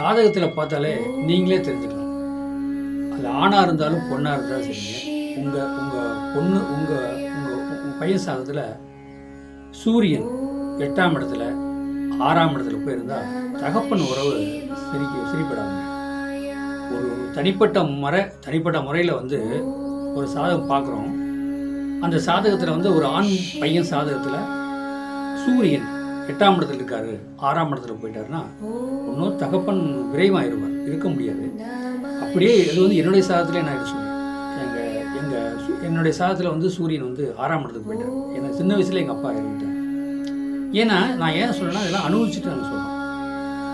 ஜாதகத்தில் பார்த்தாலே நீங்களே தெரிஞ்சுக்கலாம் அது ஆணாக இருந்தாலும் பொண்ணாக இருந்தாலும் சரிங்க உங்கள் உங்கள் பொண்ணு உங்கள் உங்கள் உங்கள் பையன் சாதத்தில் சூரியன் எட்டாம் இடத்துல ஆறாம் இடத்துல போயிருந்தால் தகப்பன் உறவு சிரிக்க சிரிப்படாதுங்க ஒரு தனிப்பட்ட முறை தனிப்பட்ட முறையில் வந்து ஒரு சாதகம் பார்க்குறோம். அந்த சாதகத்தில் வந்து ஒரு ஆண் பையன் சாதகத்தில் சூரியன் எட்டாம் இடத்துல இருக்காரு ஆறாம் இடத்துல போயிட்டாருன்னா இன்னும் தகப்பன் விரைவாயிருவார். இருக்க முடியாது. அப்படியே இது வந்து என்னுடைய சாதத்தில் நான் இது சொன்னேன் எங்கள் எங்கள் என்னுடைய சாதத்தில் வந்து சூரியன் வந்து ஆறாம் இடத்துக்கு போயிட்டார். எனக்கு சின்ன வயசுல எங்கள் அப்பா இறந்துட்டார். ஏன்னா நான் ஏன் சொல்றேன்னா இதெல்லாம் அனுபவிச்சுட்டு நான் சொல்கிறேன்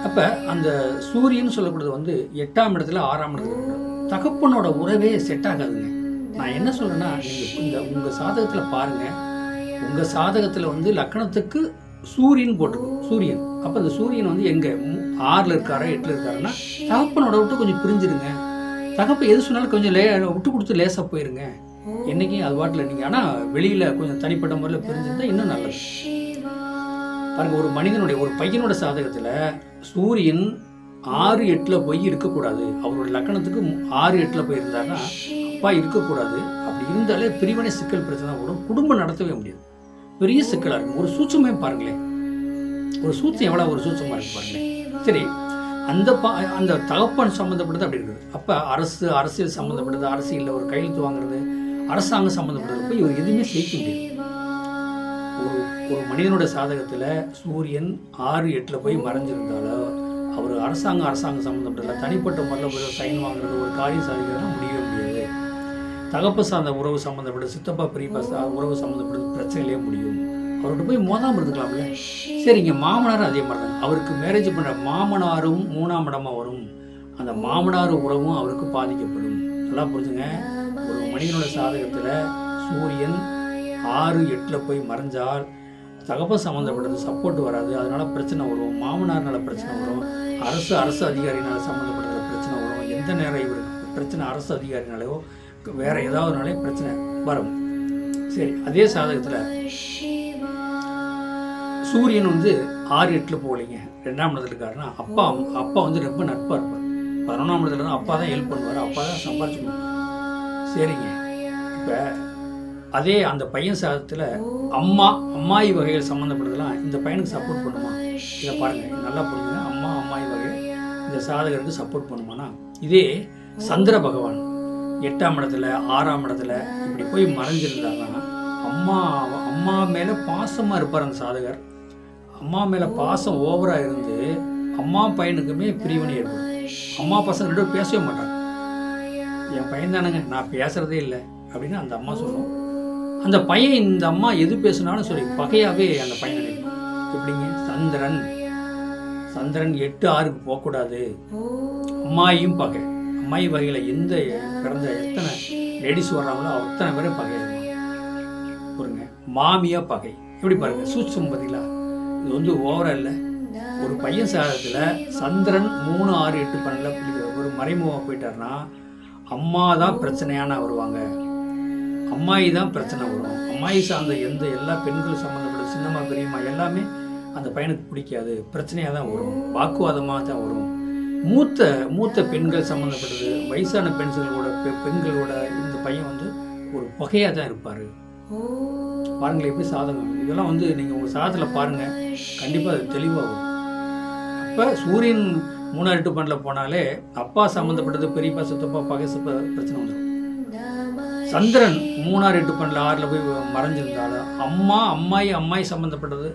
அப்போ அந்த சூரியன் சொல்லக்கூடியது வந்து எட்டாம் இடத்துல ஆறாம் இடத்துல. தகப்பனோட உறவே செட் ஆகாதுங்க. நான் என்ன சொல்கிறேன்னா நீங்கள் இந்த உங்கள் சாதகத்தில் பாருங்கள் உங்கள் சாதகத்தில் வந்து லக்கணத்துக்கு சூரியன் போட்டிருக்கும் சூரியன். அப்போ அந்த சூரியன் வந்து எங்கே? ஆறில் இருக்காரா எட்டில் இருக்காருன்னா தகப்பனோட விட்டு கொஞ்சம் பிரிஞ்சிருங்க. தகப்ப எது சொன்னாலும் கொஞ்சம் லே விட்டு கொடுத்து லேசாக போயிருங்க. என்னைக்கும் அது பாட்டில் நீங்கள் ஆனால் வெளியில் கொஞ்சம் தனிப்பட்ட முறையில் பிரிஞ்சிருந்தால் இன்னும் நல்லது. பாருங்க ஒரு மனிதனுடைய ஒரு பையனோட சாதகத்தில் சூரியன் ஆறு எட்டில் போய் இருக்கக்கூடாது. அவரோட லக்கணத்துக்கு ஆறு எட்டில் போய் இருந்தாருன்னா அப்பா இருக்கக்கூடாது. அப்படி இருந்தாலே பிரிவினை சிக்கல் பிரச்சனை வரும். குடும்பம் நடத்தவே முடியாது. பெரிய சிக்கலாக இருக்கும் ஒரு சூட்சமே பாருங்களேன். ஒரு சூட்சம் எவ்வளோ ஒரு சூட்சமாக இருக்கு பாருங்களேன். சரி அந்த பா அந்த தகப்பன் சம்மந்தப்பட்டது அப்படி இருக்குது. அப்போ அரசு அரசியல் சம்மந்தப்பட்டது அரசியலில் ஒரு கையெழுத்து வாங்குறது அரசாங்கம் சம்மந்தப்பட்டது போய் இவர் எதுவுமே செய்ய முடியாது. ஒரு ஒரு மனிதனோட சாதகத்தில் சூரியன் ஆறு எட்டில் போய் மறைஞ்சிருந்தாலோ அவர் அரசாங்கம் அரசாங்கம் சம்மந்தப்பட்டதில்ல தனிப்பட்ட முறையில் போய் சைன் வாங்குறது ஒரு காரியம் சாதிக்கிறதுலாம் முடியும் தகப்பு சார்ந்த உறவு சம்மந்தப்பட்ட சித்தப்பா பெரியப்பா சார் உறவு சம்மந்தப்பட்ட பிரச்சனையிலே முடியும். அவர்கிட்ட போய் மோதாமல் இருந்துக்கலாம்ல. சரிங்க மாமனாரும் அதே மாதிரி தான் அவருக்கு மேரேஜ் பண்ணுற மாமனாரும் மூணாம் இடமா வரும். அந்த மாமனார் உறவும் அவருக்கு பாதிக்கப்படும். நல்லா புரிஞ்சுங்க. ஒரு மனிதனோட சாதகத்தில் சூரியன் ஆறு எட்டில் போய் மறைஞ்சால் தகப்பன் சம்மந்தப்பட்டது சப்போர்ட் வராது. அதனால பிரச்சனை வரும். மாமனார்னால பிரச்சனை வரும். அரசு அரசு அதிகாரினால் சம்மந்தப்பட்டதுல பிரச்சனை வரும். எந்த நேரம் இவருக்கு பிரச்சனை அரசு அதிகாரினாலேயோ வேற ஏதாவதுனாலே பிரச்சனை வரும். சரி அதே சாதகத்தில் சூரியன் வந்து ஆறு எட்டில் போகலைங்க. ரெண்டாம் இடத்துல இருக்காருன்னா அப்பா அப்பா வந்து ரொம்ப நட்பாக இருப்பார். பதினொன்றாம் இடத்துல தான் அப்பா தான் ஹெல்ப் பண்ணுவார் அப்பா தான் சம்பாரிச்சு சரிங்க. இப்போ அதே அந்த பையன் சாதத்தில் அம்மா அம்மாயி வகைகள் சம்மந்தப்பட்டதெல்லாம் இந்த பையனுக்கு சப்போர்ட் பண்ணுமா? இதை பாருங்கள் நல்லா புரிஞ்சுங்க. அம்மா அம்மாயி வகை இந்த சாதகருக்கு சப்போர்ட் பண்ணுமானா? இதே சந்திர பகவான். எட்டாம் இடத்துல ஆறாம் இடத்துல இப்படி போய் மறைஞ்சிருந்தாங்கன்னா அம்மா அம்மா மேலே பாசமாக இருப்பார் அந்த சாதகர். அம்மா மேலே பாசம் ஓவராக இருந்து அம்மா பையனுக்குமே பிரிவினை ஏற்படும். அம்மா பசங்க ரெண்டு பேசவே மாட்டாங்க. என் பையன் தானேங்க நான் பேசுகிறதே இல்லை அப்படின்னு அந்த அம்மா சொல்லுவோம் அந்த பையன் இந்த அம்மா எது பேசினாலும் சரி பகையாகவே அந்த பையன் நினைப்பான் எப்படிங்க? சந்திரன். சந்திரன் எட்டு ஆறுக்கு போகக்கூடாது. அம்மாயும் பகை. அம்மாயி வகையில் எந்த பிறந்த எத்தனை லேடிஸ் வர்றாங்களோ அத்தனை பேரும் பகை பாருங்க மாமியா பகை. எப்படி பாருங்க சூட்சம் பார்த்தீங்களா இது வந்து ஓவரா இல்லை. ஒரு பையன் சாதத்தில் சந்திரன் மூணு ஆறு எட்டு பன்னெண்டில் ஒரு மறைமுகமாக போயிட்டார்னா அம்மா தான் பிரச்சனையான வருவாங்க. அம்மாயி தான் பிரச்சனை வரும். அம்மாயி சார்ந்த எந்த எல்லா பெண்களும் சம்மந்தப்பட்ட சின்னம்மா பெரியம்மா எல்லாமே அந்த பையனுக்கு பிடிக்காது. பிரச்சனையாக தான் வரும். வாக்குவாதமாக தான் வரும். மூத்த மூத்த பெண்கள் சம்மந்தப்பட்டது வயசான பெண்களோட பெண்களோட இந்த பையன் வந்து ஒரு பகையாக தான் இருப்பார். பாருங்களேன் எப்படி சாதகம் இதெல்லாம் வந்து நீங்கள் உங்கள் சாதத்தில் பாருங்கள் கண்டிப்பாக அது தெளிவாக வரும் அப்போ சூரியன் மூணாறு எட்டு பண்ணில் போனாலே அப்பா சம்மந்தப்பட்டது பெரியப்பா சித்தப்பா பகை சிப்ப பிரச்சனை வந்துடும் சந்திரன் மூணாறு எட்டு பண்ணில் ஆறில் போய் மறைஞ்சிருந்தாலும் அம்மா அம்மாயி அம்மாயி சம்மந்தப்பட்டது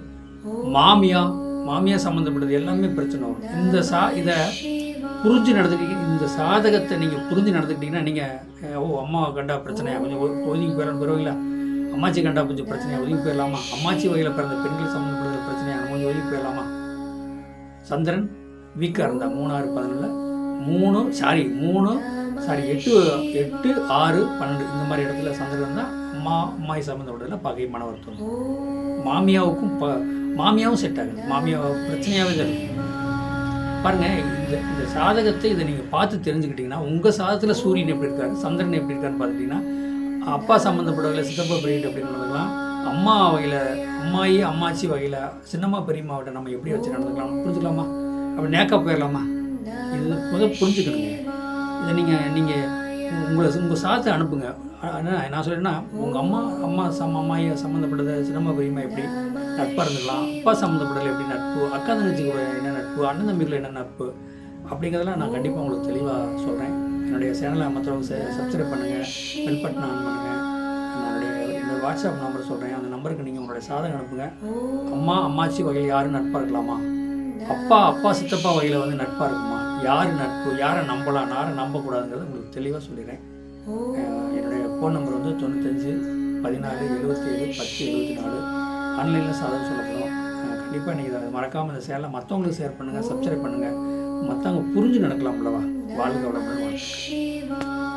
மாமியா மாமியா சம்மந்தப்பட்டது எல்லாமே பிரச்சனை வரும். இந்த சா இதை புரிஞ்சு நடந்துக்கிட்டீங்க இந்த சாதகத்தை நீங்கள் புரிஞ்சு நடந்துக்கிட்டீங்கன்னா நீங்கள் ஓ அம்மா கண்டா பிரச்சனையா? கொஞ்சம் ஒதுங்கி போயிடலாம் பெறுவீங்களா அம்மாச்சி கண்டா கொஞ்சம் பிரச்சனையா? ஒதுங்கி போயிடலாமா? அம்மாச்சி வகையில் பிறந்த பெண்கள் சம்மந்தப்பட்டது பிரச்சனையா? கொஞ்சம் ஒதுங்கி போயிடலாமா? சந்திரன் வீக்காக இருந்தா மூணாறு பதினொன்றில் மூணு சாரி மூணு சாரி எட்டு எட்டு ஆறு பன்னெண்டு இந்த மாதிரி இடத்துல சந்திரன் இருந்தால் அம்மா அம்மாய் சம்மந்தப்பட்டதுல பகை மன வருத்தம் மாமியாவுக்கும் ப மாமியாவும் செட் ஆகுது மாமியா பிரச்சனையாகவே தான் பாருங்கள் பாருங்க இந்த இந்த சாதகத்தை இதை நீங்கள் பார்த்து தெரிஞ்சுக்கிட்டீங்கன்னா உங்கள் சாதத்தில் சூரியன் எப்படி இருக்காரு சந்திரன் எப்படி இருக்காருன்னு பார்த்துட்டிங்கன்னா அப்பா சம்மந்தப்பட்டவர்களை சித்தப்பா பிரியட் அப்படின்னு நடந்துக்கலாம் அம்மா வகையில் அம்மாயி அம்மாச்சி வகையில் சின்னம்மா பெரியம்மாவிட்ட நம்ம எப்படி வச்சு நடந்துக்கலாம்? புரிஞ்சுக்கலாமா? அப்படி நேக்கப் போயிடலாமா? இது முதல் புரிஞ்சுக்கணுங்க. இதை நீங்கள் நீங்கள் உங்களை உங்கள் சாத்தை அனுப்புங்க. ஆனால் நான் சொல்றேன்னா உங்கள் அம்மா அம்மா சம் அம்மாயை சம்மந்தப்பட்டது சினிமா பெரியம்மா எப்படி? நட்பாக இருந்துக்கலாம் அப்பா சம்மந்தப்பட்டதில் எப்படி நட்பு? அக்கா தங்கச்சி கூட என்ன நட்பு? அண்ணன் தம்பிக்குள்ள என்ன நட்பு? அப்படிங்கிறதெல்லாம் நான் கண்டிப்பாக உங்களுக்கு தெளிவாக சொல்கிறேன் என்னுடைய சேனலை மற்றவங்க சப்ஸ்கிரைப் பண்ணுங்கள் பெல் பட்டன் ஆன் பண்ணுங்கள் என்னுடைய என்னோட வாட்ஸ்அப் நம்பர் சொல்கிறேன் அந்த நம்பருக்கு நீங்கள் உங்களுடைய சாதகம் அனுப்புங்க. அம்மா அம்மாச்சி வகையில் யாரும் நட்பாக இருக்கலாமா? அப்பா அப்பா சித்தப்பா வகையில் வந்து நட்பாக இருக்குமா? யார் நட்பு யாரை நம்பலாம் யாரை நம்பக்கூடாதுங்கிறத உங்களுக்கு தெளிவாக சொல்லிடுறேன். என்னுடைய ஃபோன் நம்பர் வந்து தொண்ணூத்தஞ்சு பதினாலு எழுபத்தி ஏழு பத்து எழுபத்தி நாலு ஆன்லைனில் சாதகம் சொல்லப்படும் கண்டிப்பாக நீங்கள் இதை மறக்காமல் இந்த சேனலை மற்றவங்களுக்கு ஷேர் பண்ணுங்கள் சப்ஸ்கிரைப் பண்ணுங்கள் மற்றவங்க புரிஞ்சு நடக்கலாம் அல்லவா வாழ்க வளமுடன் வாழ்க்கை